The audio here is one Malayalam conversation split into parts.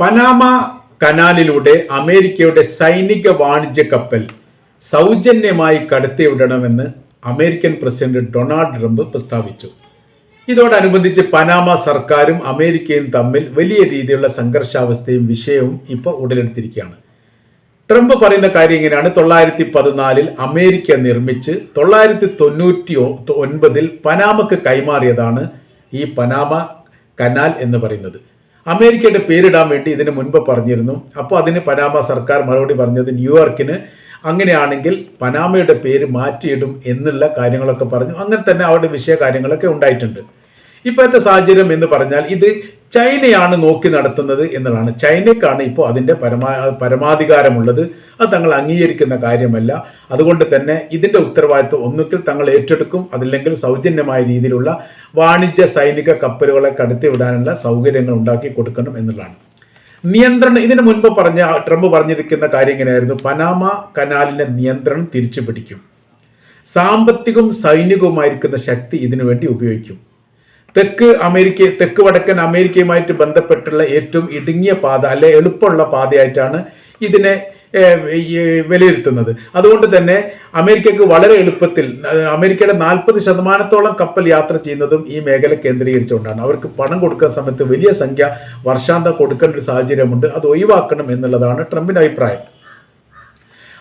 പനാമ കനാലിലൂടെ അമേരിക്കയുടെ സൈനിക വാണിജ്യ കപ്പൽ സൗജന്യമായി കടത്തിവിടണമെന്ന് അമേരിക്കൻ പ്രസിഡന്റ് ഡൊണാൾഡ് ട്രംപ് പ്രസ്താവിച്ചു. ഇതോടനുബന്ധിച്ച് പനാമ സർക്കാരും അമേരിക്കയും തമ്മിൽ വലിയ രീതിയിലുള്ള സംഘർഷാവസ്ഥയും വിഷയവും ഇപ്പോൾ ഉടലെടുത്തിരിക്കുകയാണ്. ട്രംപ് പറയുന്ന കാര്യം ഇങ്ങനെയാണ്. തൊള്ളായിരത്തി പതിനാലിൽ അമേരിക്ക നിർമ്മിച്ച് തൊള്ളായിരത്തി തൊണ്ണൂറ്റി ഒൻപതിൽ പനാമക്ക് കൈമാറിയതാണ് ഈ പനാമ കനാൽ എന്ന് പറയുന്നത്. അമേരിക്കയുടെ പേരിടാൻ വേണ്ടി ഇതിന് മുൻപ് പറഞ്ഞിരുന്നു. അപ്പോൾ അതിന് പനാമ സർക്കാർ മറുപടി പറഞ്ഞത് ന്യൂയോർക്കിന് അങ്ങനെയാണെങ്കിൽ പനാമയുടെ പേര് മാറ്റിയിടും എന്നുള്ള കാര്യങ്ങളൊക്കെ പറഞ്ഞു. അങ്ങനെ തന്നെ അവരുടെ വിഷയ കാര്യങ്ങളൊക്കെ ഉണ്ടായിട്ടുണ്ട്. ഇപ്പോഴത്തെ സാഹചര്യം എന്ന് പറഞ്ഞാൽ ഇത് ചൈനയാണ് നോക്കി നടത്തുന്നത് എന്നതാണ് ചൈനയ്ക്കാണ് ഇപ്പോൾ അതിന്റെ പരമാ പരമാധികാരമുള്ളത്. അത് തങ്ങൾ അംഗീകരിക്കുന്ന കാര്യമല്ല. അതുകൊണ്ട് തന്നെ ഇതിന്റെ ഉത്തരവാദിത്വം ഒന്നുകിൽ തങ്ങൾ ഏറ്റെടുക്കും അതില്ലെങ്കിൽ സൗജന്യമായ രീതിയിലുള്ള വാണിജ്യ സൈനിക കപ്പലുകളെ കടത്തിവിടാനുള്ള സൗകര്യങ്ങൾ ഉണ്ടാക്കി കൊടുക്കണം എന്നുള്ളതാണ്. നിയന്ത്രണം ഇതിനു മുൻപ് പറഞ്ഞ ട്രംപ് പറഞ്ഞിരിക്കുന്ന കാര്യം ഇങ്ങനെയായിരുന്നു പനാമ കനാലിന്റെ നിയന്ത്രണം തിരിച്ചു പിടിക്കും സാമ്പത്തികവും സൈനികവുമായിരിക്കുന്ന ശക്തി ഇതിനു വേണ്ടി ഉപയോഗിക്കും. തെക്ക് അമേരിക്ക തെക്ക് വടക്കൻ അമേരിക്കയുമായിട്ട് ബന്ധപ്പെട്ടുള്ള ഏറ്റവും ഇടുങ്ങിയ പാത അല്ലെ എളുപ്പമുള്ള പാതയായിട്ടാണ് ഇതിനെ വിലയിരുത്തുന്നത്. അതുകൊണ്ട് തന്നെ അമേരിക്കക്ക് വളരെ എളുപ്പത്തിൽ അമേരിക്കയുടെ നാൽപ്പത് ശതമാനത്തോളം കപ്പൽ യാത്ര ചെയ്യുന്നതും ഈ മേഖല കേന്ദ്രീകരിച്ചുകൊണ്ടാണ്. അവർക്ക് പണം കൊടുക്കുന്ന സമയത്ത് വലിയ സംഖ്യ വർഷാന്തം കൊടുക്കേണ്ട ഒരു സാഹചര്യമുണ്ട്. അത് ഒഴിവാക്കണം എന്നുള്ളതാണ് ട്രംപിന്റെ അഭിപ്രായം.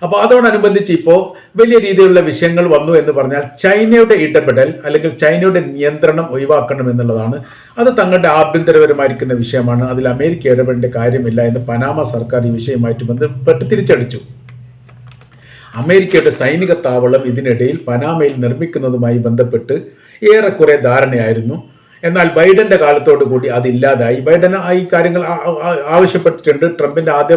അപ്പോൾ അതോടനുബന്ധിച്ച് ഇപ്പോൾ വലിയ രീതിയിലുള്ള വിഷയങ്ങൾ വന്നു എന്ന് പറഞ്ഞാൽ ചൈനയുടെ ഇടപെടൽ അല്ലെങ്കിൽ ചൈനയുടെ നിയന്ത്രണം ഒഴിവാക്കണം എന്നുള്ളതാണ്. അത് തങ്ങളുടെ ആഭ്യന്തരപരമായിരിക്കുന്ന വിഷയമാണ്. അതിൽ അമേരിക്ക ഇടപെടേണ്ട കാര്യമില്ല എന്ന് പനാമ സർക്കാർ ഈ വിഷയമായിട്ട് ബന്ധപ്പെട്ട് തിരിച്ചടിച്ചു. അമേരിക്കയുടെ സൈനിക താവളം ഇതിനിടയിൽ പനാമയിൽ നിർമ്മിക്കുന്നതുമായി ബന്ധപ്പെട്ട് ഏറെക്കുറെ ധാരണയായിരുന്നു. എന്നാൽ ബൈഡന്റെ കാലത്തോടു കൂടി അതില്ലാതായി. ബൈഡൻ ആ ഈ കാര്യങ്ങൾ ആവശ്യപ്പെട്ടിട്ടുണ്ട്. ട്രംപിന്റെ ആദ്യ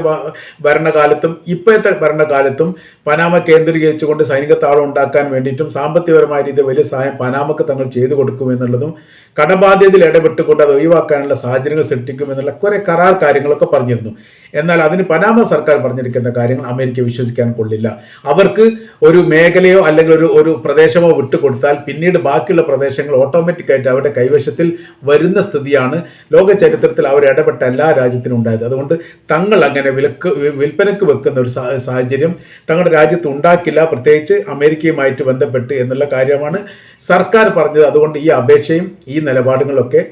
ഭരണകാലത്തും ഇപ്പോഴത്തെ ഭരണകാലത്തും പനാമ കേന്ദ്രീകരിച്ചുകൊണ്ട് സൈനിക താവളം ഉണ്ടാക്കാൻ വേണ്ടിയിട്ടും സാമ്പത്തികപരമായ രീതിയിൽ വലിയ സഹായം പനാമക്ക് തങ്ങൾ ചെയ്തു കൊടുക്കുമെന്നുള്ളതും കടബാധ്യതയിൽ ഇടപെട്ടുകൊണ്ട് അത് ഒഴിവാക്കാനുള്ള സാഹചര്യങ്ങൾ സൃഷ്ടിക്കുമെന്നുള്ള കുറെ കരാർ കാര്യങ്ങളൊക്കെ പറഞ്ഞിരുന്നു. എന്നാൽ അതിന് പനാമ സർക്കാർ പറഞ്ഞിരിക്കുന്ന കാര്യങ്ങൾ അമേരിക്ക വിശ്വസിക്കാൻ കൊള്ളില്ല. അവർക്ക് ഒരു മേഖലയോ അല്ലെങ്കിൽ ഒരു ഒരു പ്രദേശമോ വിട്ടുകൊടുത്താൽ പിന്നീട് ബാക്കിയുള്ള പ്രദേശങ്ങൾ ഓട്ടോമാറ്റിക്കായിട്ട് അവരുടെ കൈവശത്തിൽ വരുന്ന സ്ഥിതിയാണ് ലോക ചരിത്രത്തിൽ അവർ ഇടപെട്ട എല്ലാ രാജ്യത്തിനും ഉണ്ടായത്. അതുകൊണ്ട് തങ്ങൾ അങ്ങനെ വിലക്ക് വിൽപ്പനക്ക് വെക്കുന്ന ഒരു സാഹചര്യം തങ്ങളുടെ രാജ്യത്ത് ഉണ്ടാക്കില്ല. പ്രത്യേകിച്ച് അമേരിക്കയുമായിട്ട് ബന്ധപ്പെട്ട് എന്നുള്ള കാര്യമാണ് സർക്കാർ പറഞ്ഞത്. അതുകൊണ്ട് ഈ അപേക്ഷയും ഈ നിലപാടുകളൊക്കെ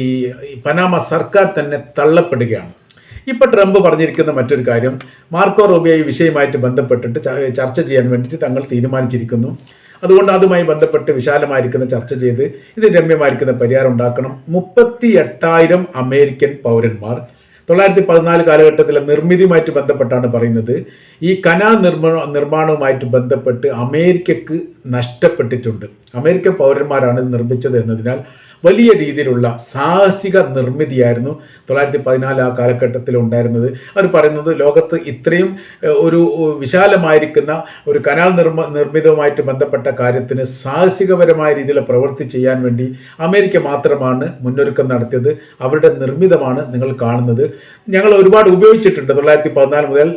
ഈ പനാമ സർക്കാർ തന്നെ തള്ളപ്പെടുകയാണ്. ഇപ്പോൾ ട്രംപ് പറഞ്ഞിരിക്കുന്ന മറ്റൊരു കാര്യം മാർക്കോ റൂബിയോ ഈ വിഷയമായിട്ട് ബന്ധപ്പെട്ടിട്ട് ചർച്ച ചെയ്യാൻ വേണ്ടിയിട്ട് തങ്ങൾ തീരുമാനിച്ചിരിക്കുന്നു. അതുകൊണ്ട് അതുമായി ബന്ധപ്പെട്ട് വിശാലമായിരിക്കുന്ന ചർച്ച ചെയ്ത് ഇത് രമ്യമായിരിക്കുന്ന പരിഹാരം ഉണ്ടാക്കണം. മുപ്പത്തി എട്ടായിരം അമേരിക്കൻ പൗരന്മാർ തൊള്ളായിരത്തി പതിനാല് കാലഘട്ടത്തിലെ നിർമ്മിതിയുമായിട്ട് ബന്ധപ്പെട്ടാണ് പറയുന്നത്. ഈ കനാ നിർമ്മാണ നിർമ്മാണവുമായിട്ട് ബന്ധപ്പെട്ട് അമേരിക്കക്ക് നഷ്ടപ്പെട്ടിട്ടുണ്ട്. അമേരിക്കൻ പൗരന്മാരാണ് നിർമ്മിച്ചത് എന്നതിനാൽ വലിയ രീതിയിലുള്ള സാഹസിക നിർമ്മിതിയായിരുന്നു തൊള്ളായിരത്തി പതിനാല് ആ കാലഘട്ടത്തിൽ ഉണ്ടായിരുന്നത്. അവർ പറയുന്നത് ലോകത്ത് ഇത്രയും ഒരു വിശാലമായിരിക്കുന്ന ഒരു കനാൽ നിർമ്മ നിർമ്മിതവുമായിട്ട് ബന്ധപ്പെട്ട കാര്യത്തിന് സാഹസികപരമായ രീതിയിൽ പ്രവൃത്തി ചെയ്യാൻ വേണ്ടി അമേരിക്ക മാത്രമാണ് മുന്നൊരുക്കം നടത്തിയത്. അവരുടെ നിർമ്മിതമാണ് നിങ്ങൾ കാണുന്നത്. ഞങ്ങൾ ഒരുപാട് ഉപയോഗിച്ചിട്ടുണ്ട്. തൊള്ളായിരത്തി പതിനാല് മുതൽ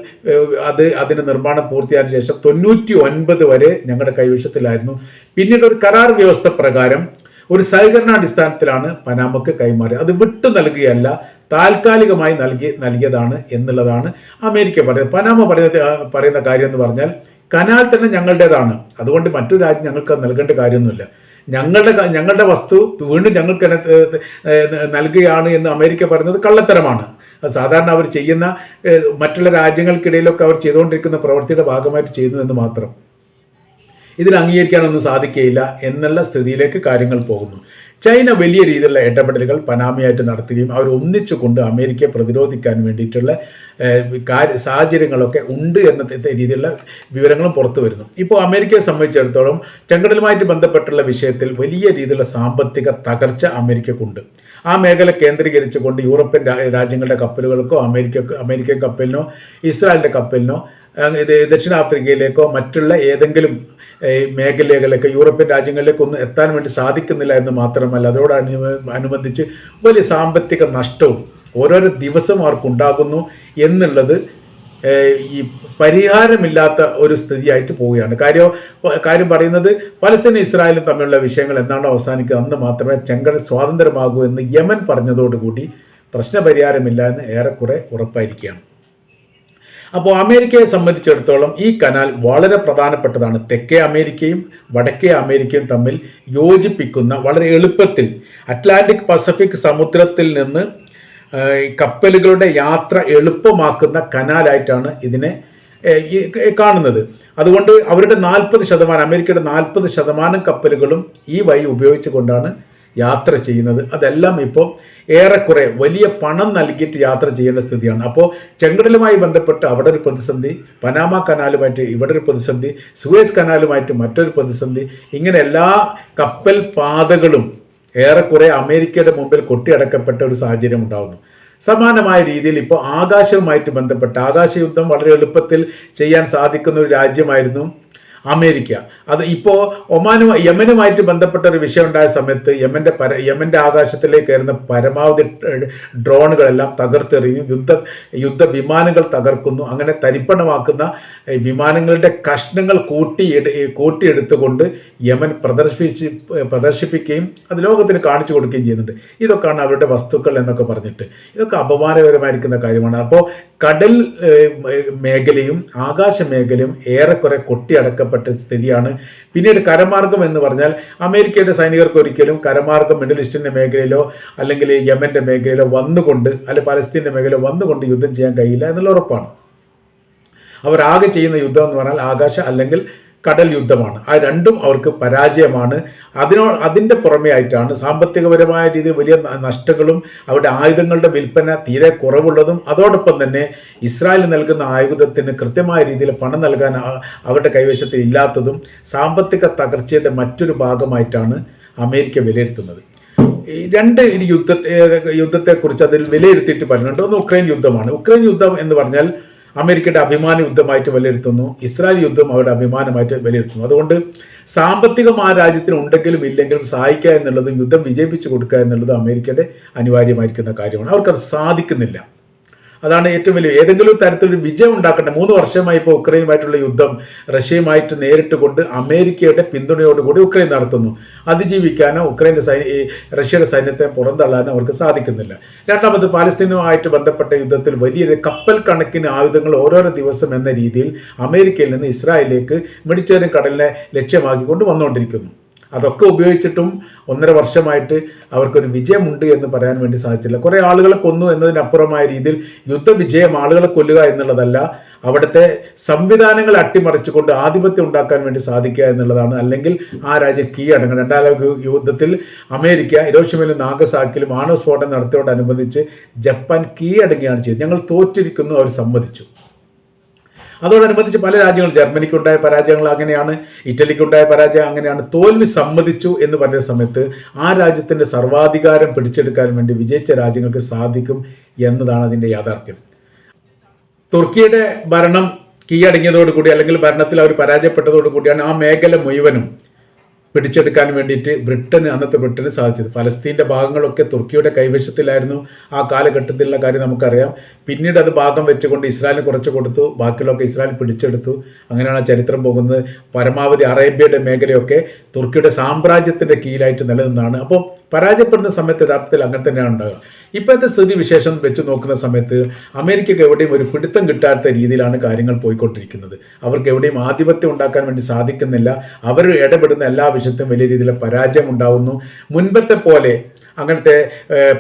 അത് അതിന്റെ നിർമ്മാണം പൂർത്തിയായ ശേഷം തൊണ്ണൂറ്റി ഒൻപത് വരെ ഞങ്ങളുടെ കൈവശത്തിലായിരുന്നു. പിന്നീട് ഒരു കരാർ വ്യവസ്ഥ പ്രകാരം ഒരു സഹകരണാടിസ്ഥാനത്തിലാണ് പനാമക്ക് കൈമാറിയത്. അത് വിട്ടു നൽകുകയല്ല താൽക്കാലികമായി നൽകി നൽകിയതാണ് എന്നുള്ളതാണ് അമേരിക്ക പറയുന്നത്. പനാമ പറയുന്നത് പറയുന്ന കാര്യം എന്ന് പറഞ്ഞാൽ കനാൽ തന്നെ ഞങ്ങളുടേതാണ്. അതുകൊണ്ട് മറ്റു രാജ്യം ഞങ്ങൾക്ക് നൽകേണ്ട കാര്യമൊന്നുമില്ല. ഞങ്ങളുടെ ഞങ്ങളുടെ വസ്തു വീണ്ടും ഞങ്ങൾക്ക് നൽകുകയാണ് എന്ന് അമേരിക്ക പറയുന്നത് കള്ളത്തരമാണ്. സാധാരണ അവർ ചെയ്യുന്ന മറ്റുള്ള രാജ്യങ്ങൾക്കിടയിലൊക്കെ അവർ ചെയ്തുകൊണ്ടിരിക്കുന്ന പ്രവൃത്തിയുടെ ഭാഗമായിട്ട് ചെയ്യുന്നു എന്ന് മാത്രം. ഇതിൽ അംഗീകരിക്കാനൊന്നും സാധിക്കുകയില്ല എന്നുള്ള സ്ഥിതിയിലേക്ക് കാര്യങ്ങൾ പോകുന്നു. ചൈന വലിയ രീതിയിലുള്ള ഇടപെടലുകൾ പനാമയായിട്ട് നടത്തുകയും അവർ ഒന്നിച്ചു കൊണ്ട് അമേരിക്കയെ പ്രതിരോധിക്കാൻ വേണ്ടിയിട്ടുള്ള കാര്യ സാഹചര്യങ്ങളൊക്കെ ഉണ്ട് എന്ന രീതിയിലുള്ള വിവരങ്ങളും പുറത്തു വരുന്നു. ഇപ്പോൾ അമേരിക്കയെ സംബന്ധിച്ചിടത്തോളം ചെങ്കടലുമായിട്ട് ബന്ധപ്പെട്ടുള്ള വിഷയത്തിൽ വലിയ രീതിയിലുള്ള സാമ്പത്തിക തകർച്ച അമേരിക്കക്കുണ്ട്. ആ മേഖല കേന്ദ്രീകരിച്ചുകൊണ്ട് യൂറോപ്യൻ രാജ്യങ്ങളുടെ കപ്പലുകൾക്കോ അമേരിക്ക അമേരിക്കൻ കപ്പലിനോ ഇസ്രായേലിന്റെ കപ്പലിനോ ഇത് ദക്ഷിണാഫ്രിക്കയിലേക്കോ മറ്റുള്ള ഏതെങ്കിലും മേഖലകളിലേക്ക് യൂറോപ്യൻ രാജ്യങ്ങളിലേക്ക് ഒന്നും എത്താൻ വേണ്ടി സാധിക്കുന്നില്ല എന്ന് മാത്രമല്ല. അതോട് അനു- അനുബന്ധിച്ച് വലിയ സാമ്പത്തിക നഷ്ടവും ഓരോരോ ദിവസവും അവർക്കുണ്ടാകുന്നു എന്നുള്ളത് ഈ പരിഹാരമില്ലാത്ത ഒരു സ്ഥിതിയായിട്ട് പോവുകയാണ്. കാര്യം കാര്യം പറയുന്നത് പലസ്തീനും ഇസ്രായേലും തമ്മിലുള്ള വിഷയങ്ങൾ എന്നാണ് അവസാനിക്കുക അന്ന് മാത്രമേ ചെങ്കട സ്വാതന്ത്ര്യമാകൂ എന്ന് യമൻ പറഞ്ഞതോടുകൂടി പ്രശ്നപരിഹാരമില്ല എന്ന് ഏറെക്കുറെ ഉറപ്പായിരിക്കുകയാണ്. അപ്പോൾ അമേരിക്കയെ സംബന്ധിച്ചിടത്തോളം ഈ കനാൽ വളരെ പ്രധാനപ്പെട്ടതാണ്. തെക്കേ അമേരിക്കയും വടക്കേ അമേരിക്കയും തമ്മിൽ യോജിപ്പിക്കുന്ന വളരെ എളുപ്പത്തിൽ അറ്റ്ലാന്റിക് പസഫിക് സമുദ്രത്തിൽ നിന്ന് കപ്പലുകളുടെ യാത്ര എളുപ്പമാക്കുന്ന കനാലായിട്ടാണ് ഇതിനെ കാണുന്നത്. അതുകൊണ്ട് അവരുടെ നാൽപ്പത് ശതമാനം അമേരിക്കയുടെ നാൽപ്പത് ശതമാനം കപ്പലുകളും ഈ വഴി ഉപയോഗിച്ചുകൊണ്ടാണ് യാത്ര ചെയ്യുന്നത്. അതെല്ലാം ഇപ്പോൾ ഏറെക്കുറെ വലിയ പണം നൽകിയിട്ട് യാത്ര ചെയ്യേണ്ട സ്ഥിതിയാണ്. അപ്പോൾ ചെങ്കടലുമായി ബന്ധപ്പെട്ട് അവിടെ ഒരു പ്രതിസന്ധി പനാമ കനാലുമായിട്ട് ഇവിടെ ഒരു പ്രതിസന്ധി സുവേസ് കനാലുമായിട്ട് മറ്റൊരു പ്രതിസന്ധി ഇങ്ങനെ എല്ലാ കപ്പൽ പാതകളും ഏറെക്കുറെ അമേരിക്കയുടെ മുമ്പിൽ കൊട്ടിയടക്കപ്പെട്ട ഒരു സാഹചര്യം ഉണ്ടാകുന്നു സമാനമായ രീതിയിൽ ഇപ്പോൾ ആകാശവുമായിട്ട് ബന്ധപ്പെട്ട് ആകാശയുദ്ധം വളരെ എളുപ്പത്തിൽ ചെയ്യാൻ സാധിക്കുന്ന ഒരു രാജ്യമായിരുന്നു അമേരിക്ക. അത് ഇപ്പോൾ ഒമാനുമായി യമനുമായിട്ട് ബന്ധപ്പെട്ട ഒരു വിഷയം ഉണ്ടായ സമയത്ത് യമന്റെ പര യമന്റെ ആകാശത്തിലേക്ക് കയറുന്ന പരമാവധി ഡ്രോണുകളെല്ലാം തകർത്തെറിഞ്ഞു യുദ്ധ യുദ്ധ വിമാനങ്ങൾ തകർക്കുന്നു. അങ്ങനെ തരിപ്പണമാക്കുന്ന വിമാനങ്ങളുടെ കഷ്ണങ്ങൾ കൂട്ടി കൂട്ടിയെടുത്തുകൊണ്ട് യമൻ പ്രദർശിപ്പിച്ച് പ്രദർശിപ്പിക്കുകയും അത് ലോകത്തിന് കാണിച്ചു കൊടുക്കുകയും ചെയ്യുന്നുണ്ട്. ഇതൊക്കെയാണ് അവരുടെ വസ്തുക്കൾ എന്നൊക്കെ പറഞ്ഞിട്ട്. ഇതൊക്കെ അപമാനകരമായിരിക്കുന്ന കാര്യമാണ്. അപ്പോൾ കടൽ മേഖലയും ആകാശ മേഖലയും ഏറെക്കുറെ കൊട്ടിയടക്കപ്പെട്ട സ്ഥിതിയാണ്. പിന്നീട് കരമാർഗം എന്ന് പറഞ്ഞാൽ അമേരിക്കയുടെ സൈനികർക്ക് ഒരിക്കലും കരമാർഗം മിഡിൽ ഈസ്റ്റിന്റെ മേഖലയിലോ അല്ലെങ്കിൽ യമന്റെ മേഖലയിലോ വന്നുകൊണ്ട് അല്ലെങ്കിൽ പലസ്തീന്റെ മേഖലയിലോ വന്നുകൊണ്ട് യുദ്ധം ചെയ്യാൻ കഴിയില്ല എന്നുള്ള ഉറപ്പാണ്. അവരാകെ ചെയ്യുന്ന യുദ്ധം എന്ന് പറഞ്ഞാൽ ആകാശ അല്ലെങ്കിൽ കടൽ യുദ്ധമാണ്. ആ രണ്ടും അവർക്ക് പരാജയമാണ്. അതിനോ അതിന്റെ പുറമേ ആയിട്ടാണ് സാമ്പത്തികപരമായ രീതിയിൽ വലിയ നഷ്ടങ്ങളും അവരുടെ ആയുധങ്ങളുടെ വിൽപ്പന തീരെ കുറവുള്ളതും അതോടൊപ്പം തന്നെ ഇസ്രായേൽ നൽകുന്ന ആയുധത്തിന് കൃത്യമായ രീതിയിൽ പണം നൽകാൻ അവരുടെ കൈവശത്തിൽ ഇല്ലാത്തതും സാമ്പത്തിക തകർച്ചയുടെ മറ്റൊരു ഭാഗമായിട്ടാണ് അമേരിക്ക വിലയിരുത്തുന്നത്. രണ്ട് യുദ്ധ യുദ്ധത്തെ യുദ്ധത്തെക്കുറിച്ച് അതിൽ വിലയിരുത്തിയിട്ട് പറയുന്നുണ്ട്. ഒന്ന് ഉക്രൈൻ യുദ്ധമാണ്. ഉക്രൈൻ യുദ്ധം എന്ന് പറഞ്ഞാൽ അമേരിക്കയുടെ അഭിമാന യുദ്ധമായിട്ട് വിലയിരുത്തുന്നു. ഇസ്രായേൽ യുദ്ധം അവരുടെ അഭിമാനമായിട്ട് വിലയിരുത്തുന്നു. അതുകൊണ്ട് സാമ്പത്തികം ആ രാജ്യത്തിന് ഉണ്ടെങ്കിലും ഇല്ലെങ്കിലും സഹായിക്കുക എന്നുള്ളതും യുദ്ധം വിജയിപ്പിച്ചു കൊടുക്കുക എന്നുള്ളതും അമേരിക്കയുടെ അനിവാര്യമായിരിക്കുന്ന കാര്യമാണ്. അവർക്കത് സാധിക്കുന്നില്ല. അതാണ് ഏറ്റവും വലിയ ഏതെങ്കിലും തരത്തിലൊരു വിജയം ഉണ്ടാക്കട്ടെ. മൂന്ന് വർഷമായി ഇപ്പോൾ ഉക്രൈനുമായിട്ടുള്ള യുദ്ധം റഷ്യയുമായിട്ട് നേരിട്ട് കൊണ്ട് അമേരിക്കയുടെ പിന്തുണയോടുകൂടി ഉക്രൈൻ നടത്തുന്നു. അതിജീവിക്കാനോ ഉക്രൈന്റെ സൈന്യ റഷ്യയുടെ സൈന്യത്തെ പുറന്തള്ളാനോ അവർക്ക് സാധിക്കുന്നില്ല. രണ്ടാമത് പാലസ്തീനുമായിട്ട് ബന്ധപ്പെട്ട യുദ്ധത്തിൽ വലിയൊരു കപ്പൽ കണക്കിന് ആയുധങ്ങൾ ഓരോരോ ദിവസം എന്ന രീതിയിൽ അമേരിക്കയിൽ നിന്ന് ഇസ്രായേലിലേക്ക് മെഡിറ്ററേനിയൻ കടലിനെ ലക്ഷ്യമാക്കിക്കൊണ്ട് വന്നുകൊണ്ടിരിക്കുന്നു. അതൊക്കെ ഉപയോഗിച്ചിട്ടും ഒന്നര വർഷമായിട്ട് അവർക്കൊരു വിജയമുണ്ട് എന്ന് പറയാൻ വേണ്ടി സാധിച്ചില്ല. കുറേ ആളുകളെ കൊന്നു എന്നതിനപ്പുറമായ രീതിയിൽ യുദ്ധവിജയം ആളുകളെ കൊല്ലുക എന്നുള്ളതല്ല അവിടുത്തെ സംവിധാനങ്ങൾ അട്ടിമറിച്ചുകൊണ്ട് ആധിപത്യം ഉണ്ടാക്കാൻ വേണ്ടി സാധിക്കുക എന്നുള്ളതാണ്. അല്ലെങ്കിൽ ആ രാജ്യം കീഴടങ്ങണം. രണ്ടാം ലോക യുദ്ധത്തിൽ അമേരിക്ക ഇരോഷിമയിലും നാഗസാക്കിലും ആണവ സ്ഫോടനം നടത്തിയോടനുബന്ധിച്ച് ജപ്പാൻ കീഴടങ്ങുകയാണ് ചെയ്തത്. ഞങ്ങൾ തോറ്റിരിക്കുന്നു അവർ സമ്മതിച്ചു. അതോടനുബന്ധിച്ച് പല രാജ്യങ്ങൾ ജർമ്മനിക്കുണ്ടായ പരാജയങ്ങൾ അങ്ങനെയാണ് ഇറ്റലിക്കുണ്ടായ പരാജയം അങ്ങനെയാണ്. തോൽവി സമ്മതിച്ചു എന്ന് പറഞ്ഞ സമയത്ത് ആ രാജ്യത്തിന്റെ സർവാധികാരം പിടിച്ചെടുക്കാൻ വേണ്ടി വിജയിച്ച രാജ്യങ്ങൾക്ക് സാധിക്കും എന്നതാണ് അതിന്റെ യാഥാർത്ഥ്യം. തുർക്കിയുടെ ഭരണം കീഴടങ്ങിയതോടുകൂടി അല്ലെങ്കിൽ ഭരണത്തിൽ അവർ പരാജയപ്പെട്ടതോടുകൂടിയാണ് ആ മേഖല മുഴുവനും പിടിച്ചെടുക്കാൻ വേണ്ടിയിട്ട് ബ്രിട്ടന് അന്നത്തെ ബ്രിട്ടന് സാധിച്ചത്. ഫലസ്തീന്റെ ഭാഗങ്ങളൊക്കെ തുർക്കിയുടെ കൈവശത്തിലായിരുന്നു ആ കാലഘട്ടത്തിലുള്ള കാര്യം നമുക്കറിയാം. പിന്നീട് അത് ഭാഗം വെച്ചുകൊണ്ട് ഇസ്രായേലിന് കുറച്ച് കൊടുത്തു ബാക്കിയുള്ളതൊക്കെ ഇസ്രായേൽ പിടിച്ചെടുത്തു. അങ്ങനെയാണ് ആ ചരിത്രം പോകുന്നത്. പരമാവധി അറേബ്യയുടെ മേഖലയൊക്കെ തുർക്കിയുടെ സാമ്രാജ്യത്തിന്റെ കീഴിലായിട്ട് നിലനിന്നാണ്. അപ്പോൾ പരാജയപ്പെടുന്ന സമയത്ത് യഥാർത്ഥത്തിൽ അങ്ങനെ തന്നെയാണ് ഉണ്ടാകുക ഇപ്പോഴത്തെ സ്ഥിതി വിശേഷം വെച്ച് നോക്കുന്ന സമയത്ത് അമേരിക്കക്ക് എവിടെയും ഒരു പിടുത്തം കിട്ടാത്ത രീതിയിലാണ് കാര്യങ്ങൾ പോയിക്കൊണ്ടിരിക്കുന്നത്. അവർക്ക് എവിടെയും ആധിപത്യം ഉണ്ടാക്കാൻ വേണ്ടി സാധിക്കുന്നില്ല. അവർ ഇടപെടുന്ന എല്ലാ വിഷയത്തിലും വലിയ രീതിയിലെ പരാജയം ഉണ്ടാവുന്നു. മുൻപത്തെ പോലെ അങ്ങനത്തെ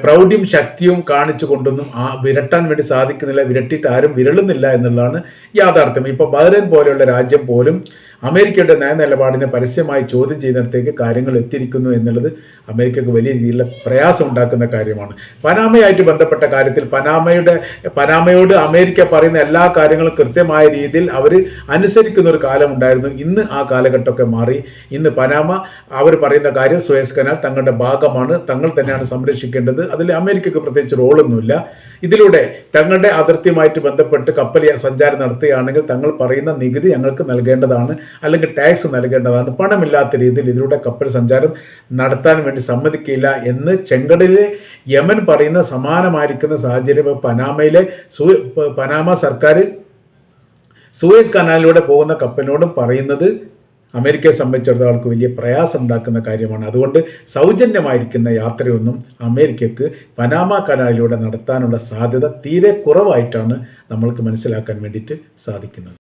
പ്രൗഢിയും ശക്തിയും കാണിച്ചു കൊണ്ടൊന്നും ആ വിരട്ടാൻ വേണ്ടി സാധിക്കുന്നില്ല. വിരട്ടിയിട്ട് ആരും വിരളുന്നില്ല എന്നുള്ളതാണ് യാഥാർത്ഥ്യം. ഇപ്പോൾ ബഹ്റൈൻ പോലെയുള്ള രാജ്യം പോലും അമേരിക്കയുടെ നയനിലപാടിനെ പരസ്യമായി ചോദ്യം ചെയ്യുന്നിടത്തേക്ക് കാര്യങ്ങൾ എത്തിയിരിക്കുന്നു എന്നുള്ളത് അമേരിക്കക്ക് വലിയ രീതിയിലുള്ള പ്രയാസം ഉണ്ടാക്കുന്ന കാര്യമാണ്. പനാമയായിട്ട് ബന്ധപ്പെട്ട കാര്യത്തിൽ പനാമയുടെ പനാമയോട് അമേരിക്ക പറയുന്ന എല്ലാ കാര്യങ്ങളും കൃത്യമായ രീതിയിൽ അവർ അനുസരിക്കുന്ന ഒരു കാലമുണ്ടായിരുന്നു. ഇന്ന് ആ കാലഘട്ടമൊക്കെ മാറി. ഇന്ന് പനാമ അവർ പറയുന്ന കാര്യം സുയസ് കനാൽ തങ്ങളുടെ ഭാഗമാണ്. തങ്ങൾ തന്നെയാണ് സംരക്ഷിക്കേണ്ടത്. അതിൽ അമേരിക്കക്ക് പ്രത്യേകിച്ച് റോളൊന്നുമില്ല. ഇതിലൂടെ തങ്ങളുടെ അതിർത്തിയുമായിട്ട് ബന്ധപ്പെട്ട് കപ്പൽ സഞ്ചാരം നടത്തുകയാണെങ്കിൽ തങ്ങൾ പറയുന്ന നികുതി ഞങ്ങൾക്ക് നൽകേണ്ടതാണ്. അല്ലെങ്കിൽ ടാക്സ് നൽകേണ്ടതാണ്. പണമില്ലാത്ത രീതിയിൽ ഇതിലൂടെ കപ്പൽ സഞ്ചാരം നടത്താൻ വേണ്ടി സമ്മതിക്കില്ല എന്ന് ചെങ്കടലിലെ യമൻ പറയുന്ന സമാനമായിരിക്കുന്ന സാഹചര്യം പനാമയിലെ സൂ പനാമ സർക്കാർ സൂയസ് കനാലിലൂടെ പോകുന്ന കപ്പലിനോടും പറയുന്നത് അമേരിക്കയെ സംബന്ധിച്ചിടത്തോളം വലിയ പ്രയാസം ഉണ്ടാക്കുന്ന കാര്യമാണ്. അതുകൊണ്ട് സൗജന്യമായിരിക്കുന്ന യാത്രയൊന്നും അമേരിക്കക്ക് പനാമ കനാലിലൂടെ നടത്താനുള്ള സാധ്യത തീരെ കുറവായിട്ടാണ് നമ്മൾക്ക് മനസ്സിലാക്കാൻ വേണ്ടിയിട്ട് സാധിക്കുന്നത്.